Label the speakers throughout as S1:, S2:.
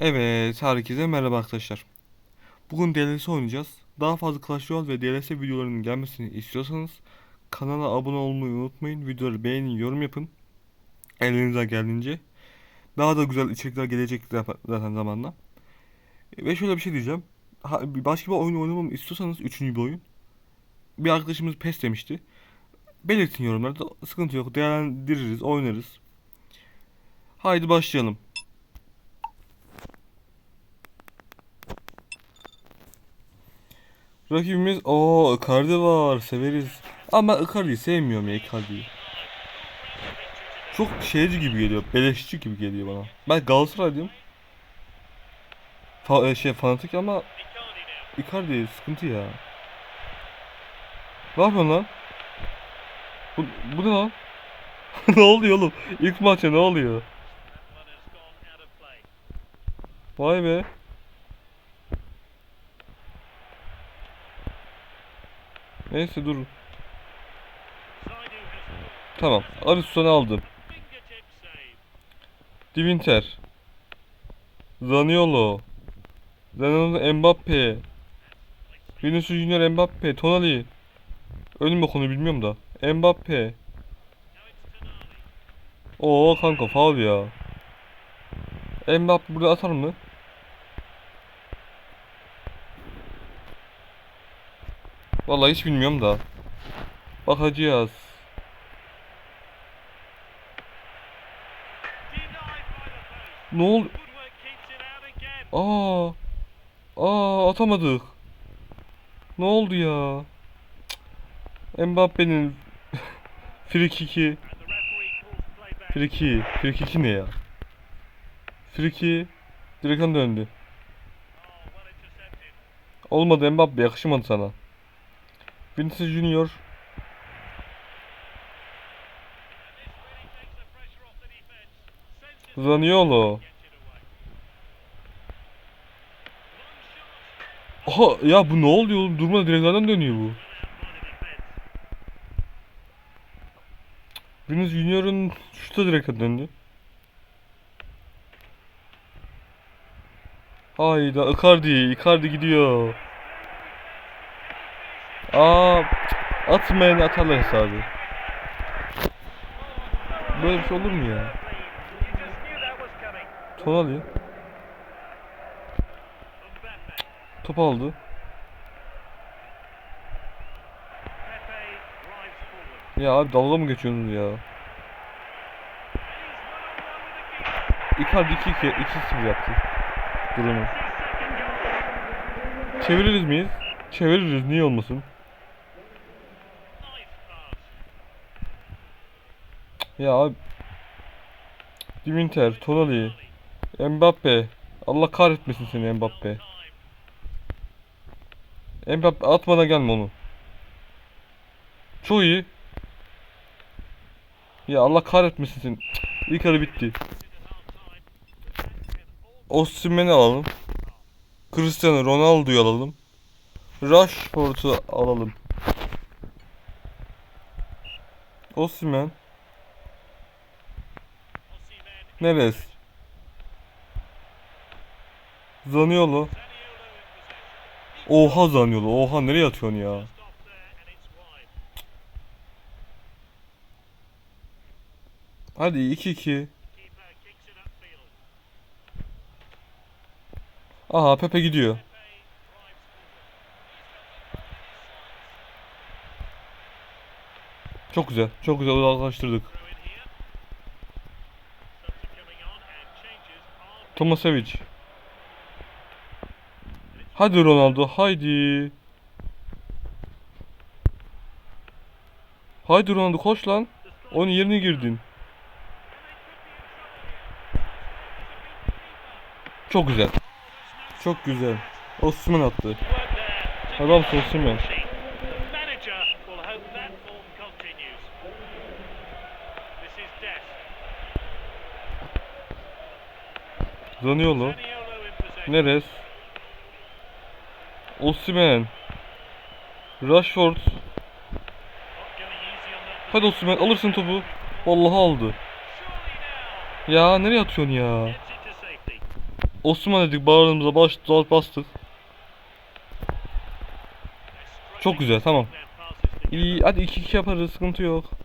S1: Evet, herkese merhaba arkadaşlar. Bugün DLC oynayacağız. Daha fazla Clash Royale ve DLC videolarının gelmesini istiyorsanız kanala abone olmayı unutmayın. Videoları beğenin, yorum yapın. Elinizden geldiğince. Daha da güzel içerikler gelecek zaten zamanla. Ve şöyle bir şey diyeceğim. Başka bir oyun oynamamı istiyorsanız üçüncü bir oyun. Bir arkadaşımız PES demişti. Belirtin yorumlarda. Sıkıntı yok. Değerlendiririz, oynarız. Haydi başlayalım. Rakibimiz o Icardi var severiz. Ama ben Icardi'yi sevmiyorum ya Icardi'yi. Çok şeyci gibi geliyor. Beleşçi gibi geliyor bana. Ben Galatasaraylıyım. Fa e, şey fanatik ama Icardi sıkıntı ya. Ne yapıyorsun lan? Bu, bu ne lan? ne oluyor oğlum? İlk maça ne oluyor? Vay be. Neyse dur. Tamam. Ariston'u aldım. Divinter. Zaniolo. Zaniolo Mbappe. Vinicius Junior Mbappe. Tonali. Önüm yok onu bilmiyorum da. Mbappe. Oo kanka faul ya. Mbappe burada atar mı? Vallahi hiç bilmiyorum da. Bakacağız. Ne oldu? Aa. Aa atamadık. Ne oldu ya? Mbappe'nin free kick'i. Free kick'i. Free kick'i ne ya? Free kick'i direkten döndü. Olmadı Mbappe yakışmadı sana. Vinicius Junior. Zaniolo. Aha ya bu ne oluyor oğlum? Durmadan direklerden dönüyor bu. Vinicius Junior'ın şutu da direkten döndü. Hayda Icardi, Icardi gidiyor. Aa, atmayın atarlar hesabı. Böyle bir şey olur mu ya? Tonali. Top aldı. Ya abi dalga mı geçiyorsunuz ya? Icardi 2 2 2 yaptı. Durumu. Çeviririz miyiz? Çeviririz niye olmasın? Ya abi. Divinter, Tonali, Mbappe. Allah kahretmesin seni Mbappe. Mbappe atmadan gelme onu. Çok iyi. Ya Allah kahretmesin seni. İlk yarı bitti. Osimhen'i alalım. Cristiano Ronaldo'yu alalım. Rashford'u alalım. Osimhen. Neres. Zaniolo. Oha Zaniolo. Oha nereye atıyorsun ya? Hadi 2-2. Aha Pepe gidiyor. Çok güzel. Çok güzel uzaklaştırdık. Tomasevic. Hadi Ronaldo haydi. Haydi Ronaldo koş lan. Onun yerine girdin. Çok güzel. Çok güzel. Osman attı. Adam Osimhen. Zaniolo. Neres. Osimhen. Rashford. Hadi Osimhen alırsın topu. Vallahi aldı. Ya nereye atıyorsun ya? Osman dedik bağrımıza baş bastık. Çok güzel tamam. İyi hadi 2-2 yaparız sıkıntı yok.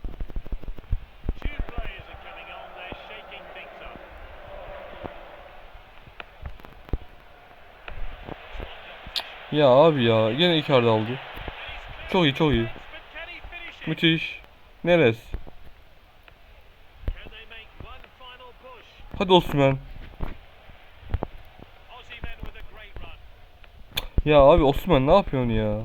S1: Ya abi ya yine Icardi aldı. Çok iyi çok iyi. Müthiş. Neresi? Hadi Osman. Ya abi Osman ne yapıyorsun ya?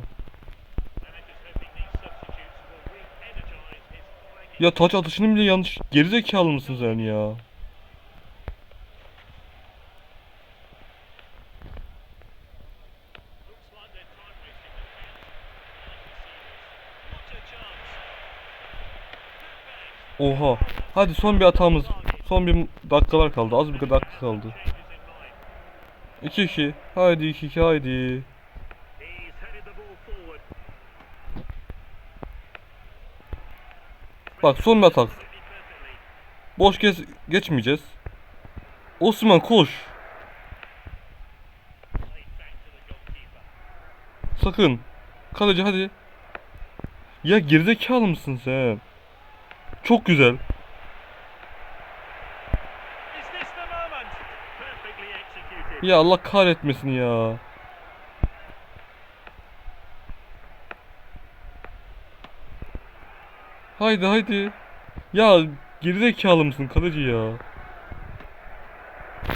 S1: Ya taç atışının bile yanlış. Gerizekalı mısın sen ya? Oha. Hadi son bir hatamız. Son bir dakikalar kaldı. Az bir dakika kaldı. 2-2. Haydi 2-2 haydi. Bak son bir atak. Boş geç geçmeyeceğiz. Osman koş. Sakın. Kaleci hadi. Ya gerizekalı mısın sen? Çok güzel. Ya Allah kahretmesin ya. Haydi haydi. Ya gerizekalı mısın kaleci ya?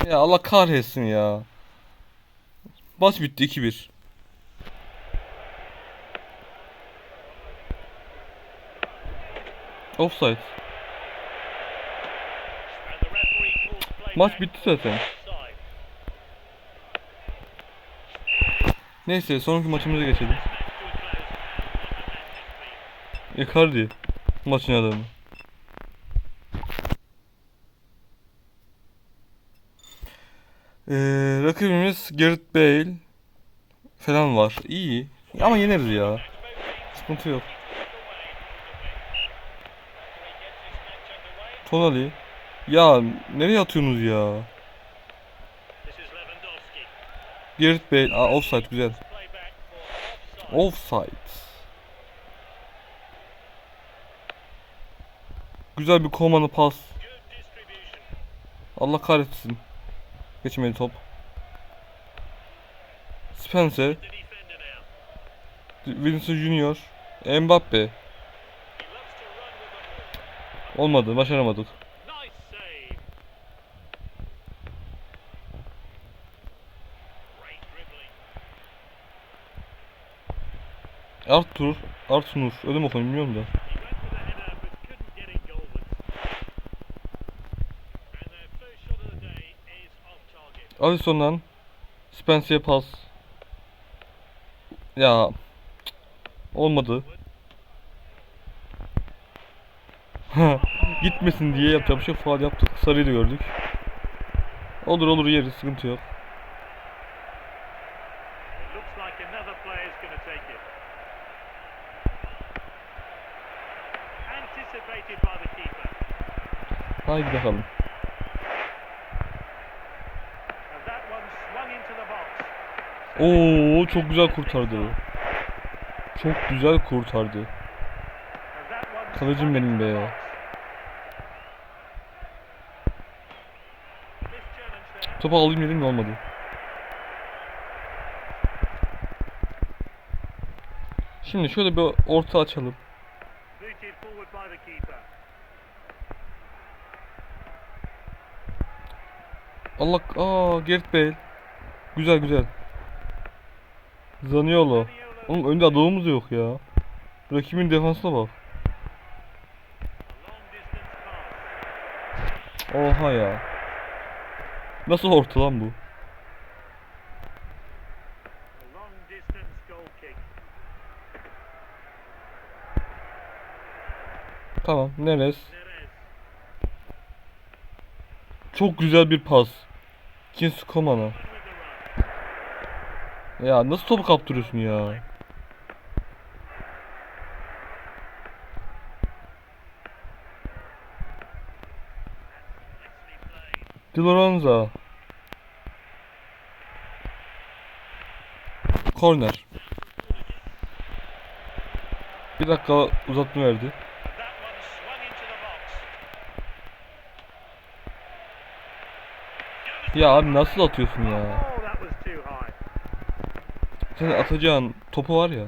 S1: Ya Allah kahretsin ya. Maç bitti 2-1. Offside. Maç bitti zaten. Neyse sonraki maçımıza geçelim. Icardi maçın adamı. Ee, rakibimiz Gareth Bale falan var. İyi ama yeneriz ya. Sıkıntı yok. Tonali. Ya nereye atıyorsunuz ya? Gareth Bale. Aa, offside güzel. Offside. Güzel bir komanı pas. Allah kahretsin. Geçmedi top. Spencer. Vinicius Junior. Mbappe. Olmadı, başaramadık. Arthur, Arthur, öyle mi okuyayım bilmiyorum da. Alisson'dan Spencer'e pas. Ya olmadı. Gitmesin diye yapacağım şey faal yaptık. Sarıyı da gördük. Olur olur yeriz sıkıntı yok. Haydi bakalım. Oo çok güzel kurtardı. Çok güzel kurtardı.
S2: Swung
S1: benim be. Topu alayım dedim de olmadı. Şimdi şöyle bir orta açalım. Allah aa Gareth Bale. Güzel güzel. Zaniolo. Oğlum önde adamımız yok ya. Rakibin defansına bak. Oha ya. Nasıl orta lan bu? Tamam Neres. Çok güzel bir pas. Kinsu Koman'a. Ya nasıl topu kaptırıyorsun ya? Di Lorenzo. Korner. Bir dakika uzatma verdi. Ya abi nasıl atıyorsun ya? Senin atacağın topu var ya.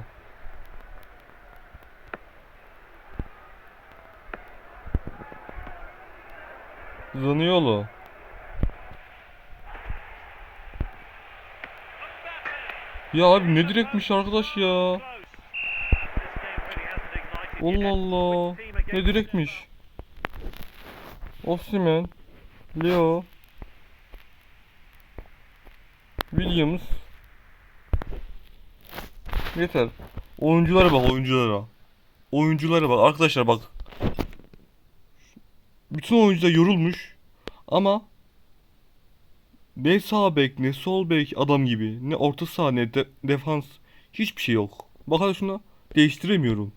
S1: Zaniolo. Ya abi ne direkmiş arkadaş ya. Allah. Allah. Ne direkmiş. Osimhen. Leo. Williams. Yeter. Oyunculara bak oyunculara. Oyunculara bak arkadaşlar bak. Bütün oyuncular yorulmuş. Ama ne sağ bek ne sol bek adam gibi ne orta saha ne de- defans hiçbir şey yok. Bak hadi şuna değiştiremiyorum.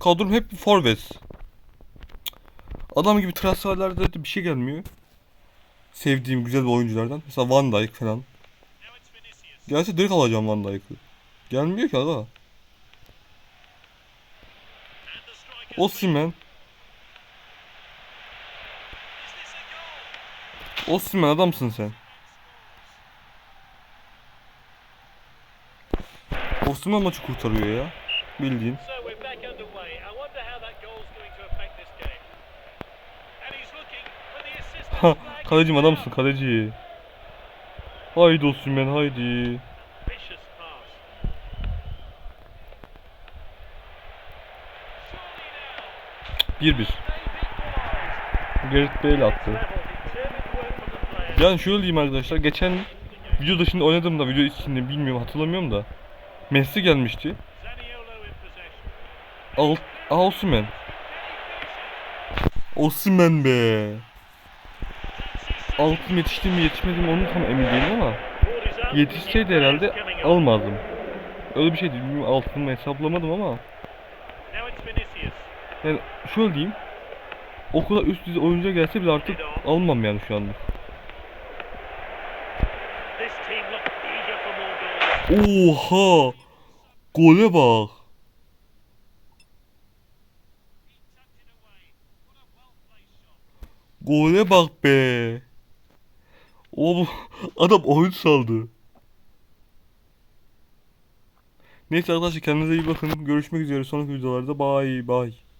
S1: Kadrom hep forvet. Adam gibi transferlerde de bir şey gelmiyor. Sevdiğim güzel oyunculardan. Mesela Van Dijk falan. Gelse direkt alacağım Van Dijk'ı. Gelmiyor ki aga. Osimhen. Osimhen adamsın sen. Osimhen maçı kurtarıyor ya. Bildiğin. Ha, kalecim adamsın kaleci. Haydi Osimhen haydi.
S2: Vicious pass.
S1: 1-1. Gareth Bale attı. Yani şöyle diyeyim arkadaşlar. Geçen video dışında oynadım da video içinde bilmiyorum hatırlamıyorum da. Messi gelmişti. Al, Aa, Osimhen. Osimhen be. Altın yetişti mi yetişmedi mi onu tam emin değilim ama yetişseydi herhalde almazdım. Öyle bir şey değil. Bilmiyorum altını hesaplamadım ama yani şöyle diyeyim. O kadar üst düzey oyuncu gelse bile artık almam yani şu anda. Oha! Gole bak. Gole bak be. O bu adam oyun saldı. Neyse arkadaşlar kendinize iyi bakın. Görüşmek üzere sonraki videolarda. Bye bye.